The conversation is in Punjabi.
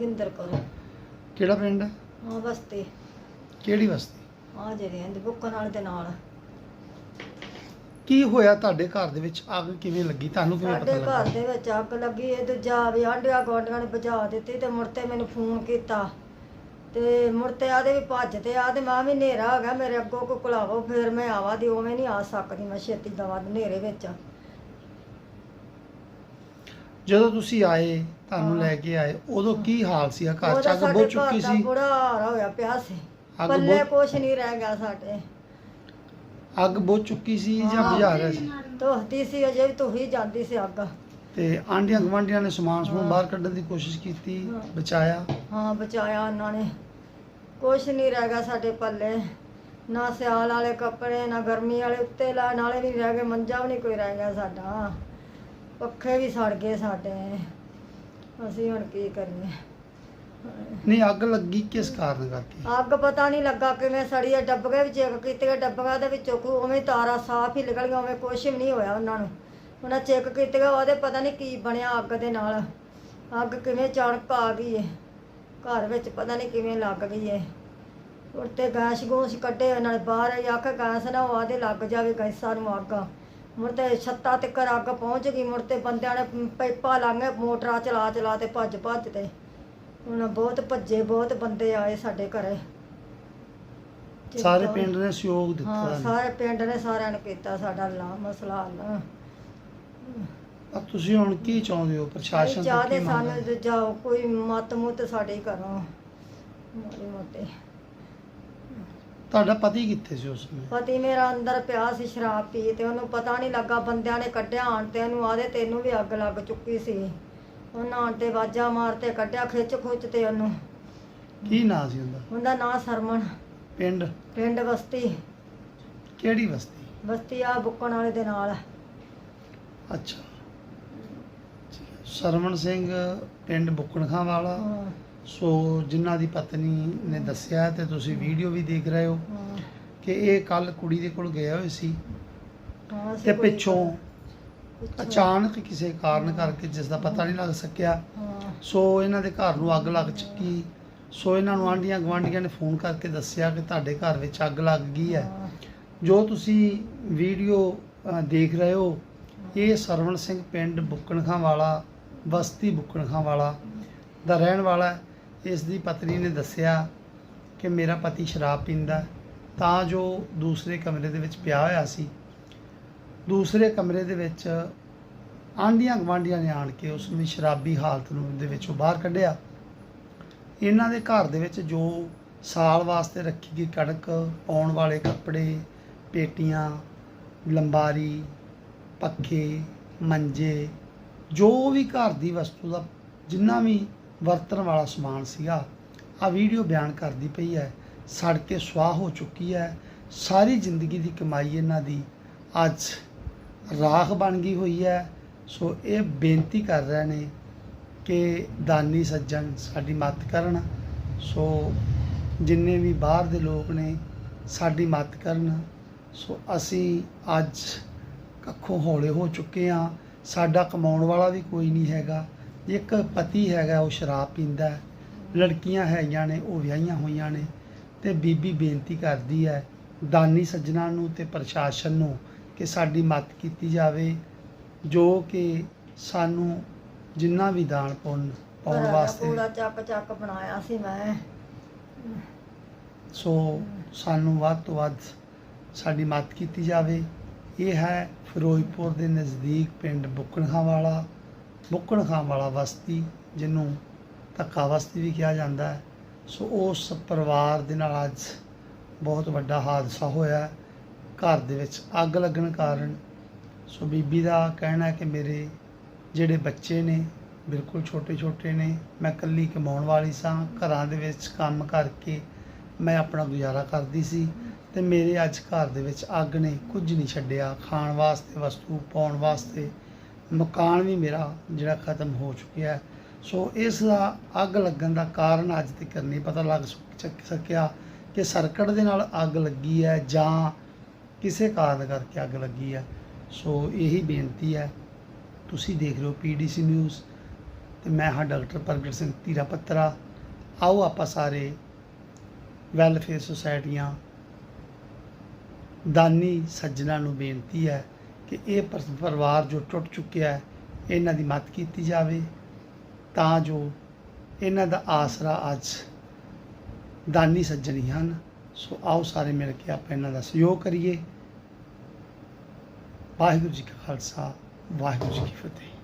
ਗਿੰਦਰ ਕੋਲ ਕਿਹੜਾ ਪਿੰਡ? ਹੈ ਹਾਂ ਬਸਤੀ। ਕਿਹੜੀ ਬਸਤੀ? ਆ ਜਿਹੜੇ ਆਂਦੇ ਬੁੱਕਣ ਵਾਲੇ ਦੇ ਨਾਲ। ਕੀ ਹੋਇਆ ਤੁਹਾਡੇ ਘਰ ਦੇ ਵਿੱਚ? ਅੱਗ ਕਿਵੇਂ ਲੱਗੀ? ਤੁਹਾਨੂੰ ਕਿਵੇਂ ਪਤਾ ਸਾਡੇ ਲੱਗਾ? ਘਰ ਦੇ ਵਿੱਚ ਅੱਗ ਲੱਗੀ ਇਹ ਦੂਜਾ ਵੀ ਆਂਡਿਆ ਗੁਆਂਢੀਆਂ ਨੇ ਬੁਝਾ ਦਿੱਤੀ ਤੇ ਮੁੜ ਤੇ ਮੈਨੂੰ ਫੋਨ ਕੀਤਾ। ਤੇ ਮੁੜ ਤੇ ਆਦੇ ਵੀ ਭੱਜ ਤੇ ਆ ਤੇ ਮਾਂ ਵੀ ਹਨੇਰਾ ਹੋ ਗਿਆ ਮੇਰੇ ਅੱਗੋਂ ਕੋ ਕੁਲਾਵੋ ਫਿਰ ਮੈਂ ਆਵਾ ਦੀ ਉਵੇਂ ਨਹੀਂ ਆ ਸਕਦੀ ਮੈਂ ਛੇਤੀ ਦਵਾ ਹਨੇਰੇ ਵਿੱਚ। ਜਦੋਂ ਤੁਸੀਂ ਆਏ ਤੁਹਾਨੂੰ। ਲੈ ਕੇ ਆਏ ਉਦੋਂ ਕੀ ਹਾਲ ਸੀ? ਘਰ ਚ ਅੱਗ ਘਰ ਚੁੱਕੀ ਸੀ। ਬੁਰਾ ਹਾਲ ਹੋਇਆ ਪਿਆ ਸੀ। ਅੱਗ ਪੱਲੇ ਬਹੁਤ ਕੁਛ ਨਹੀਂ ਰਹਿ ਗਿਆ ਸਾਡੇ। ਅੱਗ ਬਹੁਤ ਚੁੱਕੀ ਸੀ ਜਾਂ ਹਾਂ। ਬੁਝਾ ਰਿਹਾ ਸੀ? ਧੋਤੀ ਸੀ ਅਜੇ ਵੀ ਧੋਈ ਜਾਂਦੀ ਸੀ ਅੱਗ। ਤੇ ਆਂਢੀਆਂ ਗਵਾਂਢੀਆਂ ਨੇ ਸਮਾਨ ਸਮੂਨ। ਬਾਹਰ ਕੱਢਣ ਦੀ ਕੋਸ਼ਿਸ਼ ਕੀਤੀ ਹਾਂ। ਬਚਾਇਆ? ਹਾਂ ਬਚਾਇਆ ਉਹਨਾਂ ਨੇ। ਕੁਛ ਨਹੀਂ ਰਹਿ ਗਿਆ ਸਾਡੇ ਪੱਲੇ। ਨਾ ਸਿਆਲ ਵਾਲੇ ਕੱਪੜੇ ਨਾ ਗਰਮੀ ਵਾਲੇ ਉੱਤੇ ਲਾਣ ਵਾਲੇ ਨਹੀਂ ਰਹਿ ਗਏ ਮੰਜਾ ਵੀ ਨਹੀਂ ਕੋਈ ਰਹਿ ਗਿਆ ਸਾਡਾ। ਪੱਖੇ ਵੀ ਸੜ ਗਏ ਸਾਡੇ। ਅਸੀਂ ਹੁਣ ਕੀ ਕਰੀਏ? ਨਹੀਂ ਅੱਗ ਲੱਗੀ ਕਿਸ ਕਾਰਨ ਕਰਕੇ? ਅੱਗ ਪਤਾ ਨਹੀਂ ਲੱਗਾ ਕਿਵੇਂ ਸੜੀ ਹੈ ਡੱਬੇ ਵਿੱਚ ਚੈੱਕ ਕੀਤੇ ਡੱਬਿਆਂ ਦੇ ਵਿੱਚੋਂ ਕੋਈ ਉਵੇਂ ਤਾਰਾ ਸਾਫ਼ ਹੀ ਨਿਕਲ ਗਿਆ ਉਵੇਂ ਕੁਛ ਵੀ ਨਹੀਂ ਹੋਇਆ ਉਹਨਾਂ ਨੂੰ। ਉਹਨਾਂ ਚੈੱਕ ਕੀਤੇ ਉਹਦੇ ਪਤਾ ਨਹੀਂ ਕੀ ਬਣਿਆ ਅੱਗ ਦੇ ਨਾਲ। ਅੱਗ ਕਿਵੇਂ ਚੜਕ ਆ ਗਈ ਹੈ ਘਰ ਵਿੱਚ ਪਤਾ ਨਹੀਂ ਕਿਵੇਂ ਲੱਗ ਗਈ ਹੈ ਉੱਤੇ ਗੈਸ ਗੂਸ ਕੱਢੇ ਉਹਨਾਂ ਨੇ ਬਾਹਰ ਹੀ ਆਖ ਗੈਸ ਨਾ ਉਹ ਆਦੇ ਲੱਗ ਜਾਵੇ ਗੈਸਾਂ ਨੂੰ ਅੱਗ। ਮੁੜ ਤੇ ਛੱਤਾਂ ਤੇ ਅੱਗ ਪਹੁੰਚ ਗਈ ਮੁੜ ਤੇ ਬੰਦਿਆਂ ਨੇ ਪਾਈਪਾਂ ਲਾਂਗੇ ਮੋਟਰਾਂ ਚਲਾ ਚਲਾ ਤੇ ਭੱਜ ਭੱਜ ਤੇ। ਹੁਣ ਬਹੁਤ ਭੱਜੇ ਬਹੁਤ ਬੰਦੇ ਆਏ ਸਾਡੇ ਘਰੇ। ਸਾਰੇ ਪਿੰਡ ਨੇ ਸਹਿਯੋਗ ਦਿੱਤਾ ਹਾਂ। ਸਾਰੇ ਪਿੰਡ ਨੇ ਸਾਰਿਆਂ ਨੇ ਕੀਤਾ ਸਾਡਾ ਲਾ ਮਸਲਾ ਹੱਲ। ਤੁਸੀਂ ਹੁਣ ਕੀ ਚਾਹੁੰਦੇ ਹੋ? ਪ੍ਰਸ਼ਾਸਨ ਤੋਂ ਕੀ ਸਾਨੂੰ ਮੰਗਦੇ ਜਾਓ ਕੋਈ ਮਤ ਮੁੱਤ ਸਾਡੇ ਘਰੋਂ। ਮਾੜੇ ਮੋਟੇ। ਤੁਹਾਡਾ ਪਤੀ ਕਿੱਥੇ ਸੀ ਉਸ ਸਮੇਂ? ਪਤੀ ਮੇਰਾ ਅੰਦਰ ਪਿਆ ਸੀ ਸ਼ਰਾਬ ਪੀ ਤੇ ਉਹਨੂੰ ਪਤਾ ਨਹੀਂ ਲੱਗਾ ਬੰਦਿਆਂ ਨੇ ਕੱਢਿਆ ਆਣ ਤੇ ਉਹਨੂੰ ਆਦੇ ਤੈਨੂੰ ਵੀ ਅੱਗ ਲੱਗ ਚੁੱਕੀ ਸੀ। ਉਹਨਾਂ ਆਣ ਤੇ ਵਾਜਾ ਮਾਰ ਤੇ ਕੱਢਿਆ ਖਿੱਚ ਖੁੱਚ ਤੇ ਉਹਨੂੰ। ਕੀ ਨਾਂ ਸੀ ਉਹਦਾ? ਉਹਦਾ ਨਾਂ ਸਰਮਨ ਪਿੰਡ? ਪਿੰਡ ਬਸਤੀ। ਕਿਹੜੀ ਬਸਤੀ? ਬਸਤੀ ਆ ਬੁੱਕਣ ਵਾਲੇ ਦੇ ਨਾਲ। ਅੱਛਾ। ਸਰਵਣ ਸਿੰਘ ਪਿੰਡ ਬੁੱਕਣਖਾਂ ਵਾਲਾ? ਹਾਂ, ਸੋ ਜਿਨ੍ਹਾਂ ਦੀ ਪਤਨੀ ਨੇ ਦੱਸਿਆ ਤੇ ਤੁਸੀਂ ਵੀਡੀਓ ਵੀ ਦੇਖ ਰਹੇ ਹੋ ਕਿ ਇਹ ਕੱਲ ਕੁੜੀ ਦੇ ਕੋਲ ਗਿਆ ਹੋਏ ਸੀ ਤੇ ਪਿੱਛੋਂ ਅਚਾਨਕ ਕਿਸੇ ਕਾਰਨ ਕਰਕੇ ਜਿਸ ਦਾ ਪਤਾ ਨਹੀਂ ਲੱਗ ਸਕਿਆ। ਸੋ ਇਹਨਾਂ ਦੇ ਘਰ ਨੂੰ ਅੱਗ ਲੱਗ ਚੁੱਕੀ। ਸੋ ਇਹਨਾਂ ਨੂੰ ਆਂਢੀਆਂ ਗੁਆਂਢੀਆਂ ਨੇ ਫੋਨ ਕਰਕੇ ਦੱਸਿਆ ਕਿ ਤੁਹਾਡੇ ਘਰ ਵਿੱਚ ਅੱਗ ਲੱਗ ਗਈ ਹੈ। ਜੋ ਤੁਸੀਂ ਵੀਡੀਓ ਦੇਖ ਰਹੇ ਹੋ ਇਹ ਸਰਵਣ ਸਿੰਘ ਪਿੰਡ ਬੁੱਕਣਖਾਂ ਵਾਲਾ ਬਸਤੀ ਬੁੱਕਣਖਾਂ ਵਾਲਾ ਦਾ ਰਹਿਣ ਵਾਲਾ ਹੈ। ਇਸ ਦੀ ਪਤਨੀ ਨੇ ਦੱਸਿਆ ਕਿ ਮੇਰਾ ਪਤੀ ਸ਼ਰਾਬ ਪੀਂਦਾ ਤਾਂ ਜੋ ਦੂਸਰੇ ਕਮਰੇ ਦੇ ਵਿੱਚ ਪਿਆ ਹੋਇਆ ਸੀ। ਦੂਸਰੇ ਕਮਰੇ ਦੇ ਵਿੱਚ ਆਂਢੀਆਂ ਗਵਾਂਢੀਆਂ ਨੇ ਆਣ ਕੇ ਉਸ ਨੂੰ ਸ਼ਰਾਬੀ ਹਾਲਤ ਨੂੰ ਦੇ ਵਿੱਚੋਂ ਬਾਹਰ ਕੱਢਿਆ। ਇਹਨਾਂ ਦੇ ਘਰ ਦੇ ਵਿੱਚ ਜੋ ਸਾਲ ਵਾਸਤੇ ਰੱਖੀ ਗਈ ਕਣਕ, ਪਾਉਣ ਵਾਲੇ ਕੱਪੜੇ, ਪੇਟੀਆਂ, ਲੰਬਾਰੀ, ਪੱਖੇ, ਮੰਜੇ, ਜੋ ਵੀ ਘਰ ਦੀ ਵਸਤੂ ਦਾ ਜਿੰਨਾ ਵੀ ਵਰਤਣ ਵਾਲਾ ਸਮਾਨ ਸੀਗਾ। ਆ ਵੀਡੀਓ ਬਿਆਨ ਕਰਦੀ ਪਈ ਹੈ। ਸੜ ਕੇ ਸੁਆਹ ਹੋ ਚੁੱਕੀ ਹੈ। ਸਾਰੀ ਜ਼ਿੰਦਗੀ ਦੀ ਕਮਾਈ ਇਹਨਾਂ ਦੀ ਅੱਜ ਰਾਖ ਬਣ ਗਈ ਹੋਈ ਹੈ। ਸੋ ਇਹ ਬੇਨਤੀ ਕਰ ਰਹੇ ਨੇ ਕਿ ਦਾਨੀ ਸੱਜਣ ਸਾਡੀ ਮਦਦ ਕਰਨ। ਸੋ ਜਿੰਨੇ ਵੀ ਬਾਹਰ ਦੇ ਲੋਕ ਨੇ, ਸਾਡੀ ਮਦਦ ਕਰਨ। ਸੋ ਅਸੀਂ ਅੱਜ ਕੱਖੋਂ ਹੌਲੇ ਹੋ ਚੁੱਕੇ ਹਾਂ। ਸਾਡਾ ਕਮਾਉਣ ਵਾਲਾ ਵੀ ਕੋਈ ਨਹੀਂ ਹੈਗਾ। ਇੱਕ ਪਤੀ ਹੈਗਾ ਉਹ ਸ਼ਰਾਬ ਪੀਂਦਾ ਲੜਕੀਆਂ ਹੈਗੀਆਂ ਨੇ ਉਹ ਵਿਆਹੀਆਂ ਹੋਈਆਂ ਨੇ ਤੇ ਬੀਬੀ ਬੇਨਤੀ ਕਰਦੀ ਹੈ ਦਾਨੀ ਸੱਜਣਾ ਨੂੰ ਤੇ ਪ੍ਰਸ਼ਾਸਨ ਨੂੰ ਕਿ ਸਾਡੀ ਮਦਦ ਕੀਤੀ ਜਾਵੇ ਜੋ ਕਿ ਸਾਨੂੰ ਜਿੰਨਾ ਵੀ ਦਾਨ ਪੁੰਨ ਪਾਉਣ ਦਾ ਵਾਸਤੇ ਪੂਰਾ ਚੱਕ ਚੱਕ ਬਣਾਇਆ ਸੀ ਮੈਂ। ਸੋ ਸਾਨੂੰ ਵੱਧ ਤੋਂ ਵੱਧ ਸਾਡੀ ਮਦਦ ਕੀਤੀ ਜਾਵੇ। ਇਹ ਹੈ ਫਿਰੋਜ਼ਪੁਰ ਦੇ ਨਜ਼ਦੀਕ ਪਿੰਡ ਬੁੱਕਣਖਾਂ ਵਾਲਾ। ਮੁੱਕਣ ਬੁੱਕਣਖਾਂ ਵਾਲਾ ਵਸਤੀ, ਜਿਹਨੂੰ ਧੱਕਾ ਵਸਤੀ ਵੀ ਕਿਹਾ ਜਾਂਦਾ ਹੈ, ਸੋ ਉਸ ਪਰਿਵਾਰ ਦੇ ਨਾਲ ਅੱਜ ਬਹੁਤ ਵੱਡਾ ਹਾਦਸਾ ਹੋਇਆ ਘਰ ਦੇ ਵਿੱਚ ਅੱਗ ਲੱਗਣ ਕਾਰਨ, ਸੋ ਬੀਬੀ ਦਾ ਕਹਿਣਾ ਹੈ ਕਿ ਮੇਰੇ ਜਿਹੜੇ ਬੱਚੇ ਨੇ, ਬਿਲਕੁਲ ਛੋਟੇ ਛੋਟੇ ਨੇ, ਮੈਂ ਇਕੱਲੀ ਕਮਾਉਣ ਵਾਲੀ ਸਾਂ, ਘਰਾਂ ਦੇ ਵਿੱਚ ਕੰਮ ਕਰਕੇ ਮੈਂ ਆਪਣਾ ਗੁਜ਼ਾਰਾ ਕਰਦੀ ਸੀ ਤੇ ਮੇਰੇ ਅੱਜ ਘਰ ਦੇ ਵਿੱਚ ਅੱਗ ਨੇ ਕੁਝ ਨਹੀਂ ਛੱਡਿਆ। ਖਾਣ ਵਾਸਤੇ, ਵਸਤੂ ਪਾਉਣ ਵਾਸਤੇ ਮਕਾਨ ਵੀ ਮੇਰਾ ਜਿਹੜਾ ਖਤਮ ਹੋ ਚੁੱਕਿਆ ਹੈ। ਸੋ ਇਸ ਦਾ ਅੱਗ ਲੱਗਣ ਦਾ ਕਾਰਨ ਅੱਜ ਤੱਕ ਨਹੀਂ ਪਤਾ ਲੱਗ ਸਕ- ਸਕਿਆ ਕਿ ਸਰਕਟ ਦੇ ਨਾਲ ਅੱਗ ਲੱਗੀ ਹੈ ਜਾਂ ਕਿਸੇ ਕਾਰਨ ਕਰਕੇ ਅੱਗ ਲੱਗੀ ਹੈ। ਸੋ ਇਹੀ ਬੇਨਤੀ ਹੈ। ਤੁਸੀਂ ਦੇਖ ਰਹੇ ਹੋ ਪੀਡੀਸੀ ਨਿਊਜ਼ ਤੇ ਮੈਂ ਹਾਂ ਡਾਕਟਰ ਪ੍ਰਗਟ ਸਿੰਘ ਧੀਰਾ ਪੱਤਰਾ। ਆਓ ਆਪਾਂ ਸਾਰੇ ਵੈਲਫੇਅਰ ਸੁਸਾਇਟੀਆਂ ਦਾਨੀ ਸੱਜਣਾ ਨੂੰ ਬੇਨਤੀ ਹੈ ਕਿ ਇਹ ਪਰ- ਪਰਿਵਾਰ ਜੋ ਟੁੱਟ ਚੁੱਕਿਆ ਹੈ, ਇਹਨਾਂ ਦੀ ਮਦਦ ਕੀਤੀ ਜਾਵੇ, ਤਾਂ ਜੋ ਇਹਨਾਂ ਦਾ ਆਸਰਾ ਅੱਜ ਦਾਨੀ ਸੱਜਣੀ ਹਨ। ਸੋ ਆਓ ਸਾਰੇ ਮਿਲ ਕੇ ਆਪਾਂ ਇਹਨਾਂ ਦਾ ਸਹਿਯੋਗ ਕਰੀਏ। ਵਾਹਿਗੁਰੂ ਜੀ ਕਾ ਖਾਲਸਾ, ਵਾਹਿਗੁਰੂ ਜੀ ਕੀ ਫਤਿਹ।